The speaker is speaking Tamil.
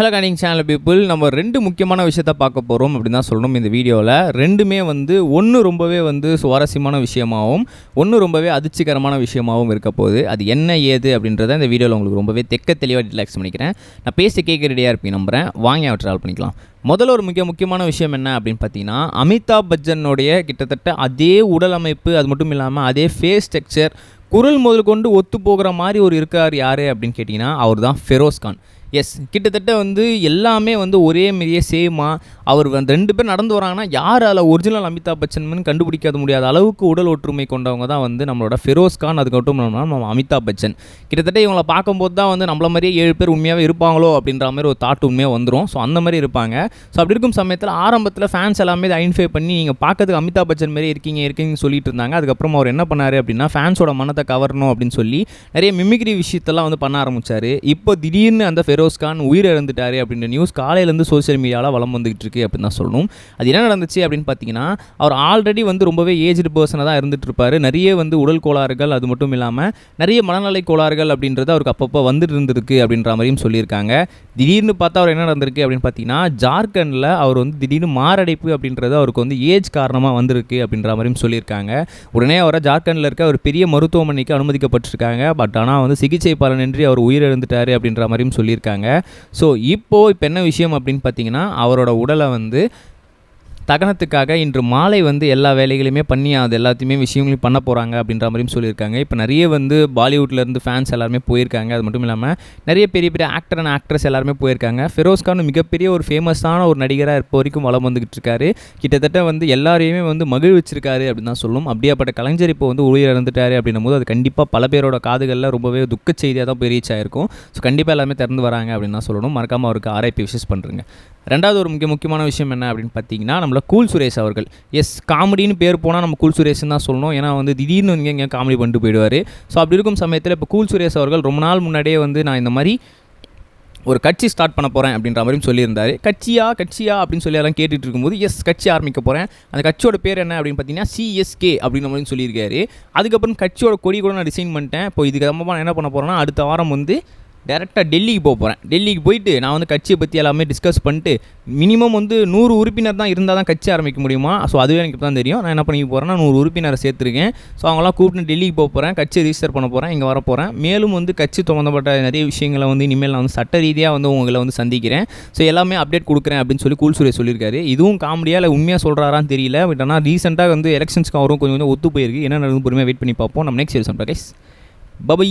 ஹலோ கனிங் சேனல் பீப்புள் நம்ம ரெண்டு முக்கியமான விஷயத்த பார்க்க போகிறோம் அப்படின்னு தான் சொல்லணும் இந்த வீடியோவில் ரெண்டுமே வந்து ஒன்று ரொம்பவே வந்து சுவாரஸ்யமான விஷயமாகவும் ஒன்று ரொம்பவே அதிர்ச்சிகரமான விஷயமாகவும் இருக்க போகுது. அது என்ன ஏது அப்படின்றத இந்த வீடியோவில் உங்களுக்கு ரொம்பவே தெக்க தெளிவாக ரிலாக்ஸ் பண்ணிக்கிறேன். நான் பேசி கேட்க ரெடியாக இருப்பேன் நம்புகிறேன் வாங்கி அவர் ட்ராவல் பண்ணிக்கலாம். முதல்ல ஒரு மிக முக்கியமான விஷயம் என்ன அப்படின்னு பார்த்தீங்கன்னா அமிதாப் பச்சனுடைய கிட்டத்தட்ட அதே உடல் அமைப்பு அது மட்டும் இல்லாமல் அதே ஃபேஸ் ஸ்ட்ரக்சர் குரல் முதல் கொண்டு ஒத்து போகிற மாதிரி ஒரு இருக்கார் யார் அப்படின்னு கேட்டிங்கன்னா அவர் தான் ஃபெரோஸ்கான் எஸ் கிட்டத்தட்ட வந்து எல்லாமே வந்து ஒரே மாரியே சேமாக அவர் அந்த ரெண்டு பேர் நடந்து வராங்கன்னா யார் அதில் ஒரிஜினல் அமிதாப் பச்சன் கண்டுபிடிக்காத முடியாத அளவுக்கு உடல் ஒற்றுமை கொண்டவங்க தான் வந்து நம்மளோட ஃபெரோஸ் கான் நம்ம அமிதாப் பச்சன். கிட்டத்தட்ட இவங்களை பார்க்கும்போது தான் வந்து நம்மள மாதிரியே ஏழு பேர் உண்மையாகவே இருப்பாங்களோ அப்படின்ற மாதிரி ஒரு தாட் உண்மையாக வந்துடும் ஸோ அந்த மாதிரி இருப்பாங்க. ஸோ அப்படி இருக்கும் சமயத்தில் ஆரம்பத்தில் ஃபேன்ஸ் எல்லாமே இதை ஐடென்டிஃபை பண்ணி நீங்கள் பார்க்கறதுக்கு அமிதாப் பச்சன் மாரி இருக்கீங்க இருக்கீங்கன்னு சொல்லிட்டு இருந்தாங்க. அதுக்கப்புறம் அவர் என்ன பண்ணார் அப்படின்னா ஃபேன்ஸோட மனத்தை கவரணும் அப்படின்னு சொல்லி நிறைய மிமிக்ரி விஷயத்தெல்லாம் வந்து பண்ண ஆரம்பித்தார் இப்போ திடீர்னு அந்த ஃபெரோ ரோஸ்கான் உயிரிழந்துட்டாரு அப்படின்ற நியூஸ் காலையிலேருந்து சோஷியல் மீடியாவில் வளம் வந்துகிட்டு இருக்கு அப்படின்னு தான் சொல்லணும். அது என்ன நடந்துச்சு அப்படின்னு பார்த்தீங்கன்னா அவர் ஆல்ரெடி வந்து ரொம்பவே ஏஜ்டு பர்சனாக தான் இருந்துட்டு இருப்பாரு. நிறைய வந்து உடல் கோளாறுகள் அது மட்டும் இல்லாமல் நிறைய மனநலை கோளாறுகள் அப்படின்றது அவருக்கு அப்பப்போ வந்துட்டு இருந்திருக்கு அப்படின்ற மாதிரியும் சொல்லியிருக்காங்க. திடீர்னு பார்த்தா அவர் என்ன நடந்திருக்கு அப்படின்னு பார்த்தீங்கன்னா ஜார்க்கண்டில் அவர் வந்து திடீர்னு மாரடைப்பு அப்படின்றது அவருக்கு வந்து ஏஜ் காரணமாக வந்திருக்கு அப்படின்ற மாதிரியும் சொல்லியிருக்காங்க. உடனே அவரை ஜார்க்கண்டில் இருக்க ஒரு பெரிய மருத்துவமனைக்கு அனுமதிக்கப்பட்டிருக்காங்க. பட் ஆனால் வந்து சிகிச்சை பலனின்றி அவர் உயிரிழந்துட்டார் அப்படின்ற மாதிரியும் சொல்லியிருக்காங்க. ஸோ இப்போது இப்போ என்ன விஷயம் அப்படின்னு பார்த்தீங்கன்னா அவரோட உடலை வந்து தகனத்துக்காக இன்று மாலை வந்து எல்லா வேலைகளையுமே பண்ணி அது எல்லாத்தையுமே விஷயங்களையும் பண்ண போகிறாங்க அப்படின்ற மாதிரியும் சொல்லியிருக்காங்க. இப்போ நிறைய வந்து பாலிவுட்லேருந்து ஃபேன்ஸ் எல்லாருமே போயிருக்காங்க. அது மட்டும் இல்லாமல் நிறைய பெரிய பெரிய ஆக்டர் அண்ட் ஆக்ட்ரஸ் எல்லாருமே போயிருக்காங்க. ஃபெரோஸ் கான் மிகப்பெரிய ஒரு ஃபேமஸான ஒரு நடிகராக இப்போ வரைக்கும் வளம் வந்துகிட்டு இருக்காரு. கிட்டத்தட்ட வந்து எல்லாரையுமே வந்து மகிழ்விச்சிருக்காரு அப்படின்னு தான் சொல்லும். அப்படியாப்பட்ட கலைஞர் இப்போ வந்து உயிர் இறந்துட்டாரு அப்படின்னும் போது அது கண்டிப்பாக பல பேரோட காதுகளில் ரொம்பவே துக்க செய்தியாக தான் போய் ரீச் ஆயிருக்கும். ஸோ கண்டிப்பாக எல்லாமே திறந்து வராங்க அப்படின்னு தான் சொல்லணும். மறக்காமல் அவருக்கு ஆர்ஐபி விஷஸ் பண்ணுறேங்க ரெண்டாவது ஒரு முக்கிய முக்கியமான விஷயம் என்ன அப்படின்னு பார்த்தீங்கன்னா நம்மள கூல் சுரேஷ் அவர்கள். எஸ் காமெடின்னு பேர் போனால் நம்ம கூல் சுரேஷ்னு தான் சொல்லணும் ஏன்னா வந்து திடீர்னு இங்கே இங்கே காமெடி பண்ணிட்டு போயிடுவார். ஸோ அப்படி இருக்கும் சமயத்தில் இப்போ கூல் சுரேஷ் அவர்கள் ரொம்ப நாள் முன்னாடியே வந்து நான் இந்த மாதிரி ஒரு கட்சி ஸ்டார்ட் பண்ண போகிறேன் அப்படின்ற மாதிரியும் சொல்லியிருந்தார். கட்சியா கட்சியா அப்படின்னு சொல்லி எல்லாம் கேட்டுட்டு இருக்கும்போது எஸ் கட்சி ஆரம்பிக்க போகிறேன் அந்த கட்சியோட பேர் என்ன அப்படின்னு பார்த்தீங்கன்னா சிஎஸ்கே அப்படின்ற மாதிரி சொல்லியிருக்காரு. அதுக்கப்புறம் கட்சியோட கொடி கூட நான் டிசைன் பண்ணிட்டேன். இப்போ இதுக்கு ரொம்ப என்ன பண்ண போகிறேன்னா அடுத்த வாரம் வந்து டேரெக்டாக டெல்லிக்கு போக போகிறேன் டெல்லிக்கு போயிட்டு நான் வந்து கட்சியை பற்றி எல்லாமே டிஸ்கஸ் பண்ணிட்டு மினிமம் வந்து நூறு உறுப்பினர் தான் இருந்தால் தான் கட்சி ஆரம்பிக்க முடியுமா? ஸோ அதுவே எனக்கு தான் தெரியும். நான் என்ன பண்ணி போகிறேன்னா நூறு உறுப்பினரை சேர்த்துருக்கேன். ஸோ அவங்களாம் கூப்பிட்டு டெல்லிக்கு போக போகிறேன் கட்சியை ரிஜிஸ்டர் பண்ண போகிறேன் இங்கே வர போகிறேன் மேலும் வந்து கட்சி சம்மந்தப்பட்ட நிறைய விஷயங்களை வந்து இனிமேல் நான் வந்து சட்ட ரீதியாக வந்து உங்களை வந்து சந்திக்கிறேன். ஸோ எல்லாமே அப்டேட் கொடுக்குறேன் அப்படின்னு சொல்லி கூல் சுரேஷ் சொல்லியிருக்காரு. இதுவும் காமெடியாக இல்லை உண்மையாக சொல்கிறாரான்னு தெரியல. பட் ஆனால் ரீசெண்டாக வந்து எலெக்ஷன்ஸ்க்கு அவரும் கொஞ்சம் கொஞ்சம் ஒத்து போயிருக்கு. என்ன நடந்து பொறுமையாக வெயிட் பண்ணி பார்ப்போம். நம்ம நெக்ஸ்ட் எபிசோட் கைஸ் பபை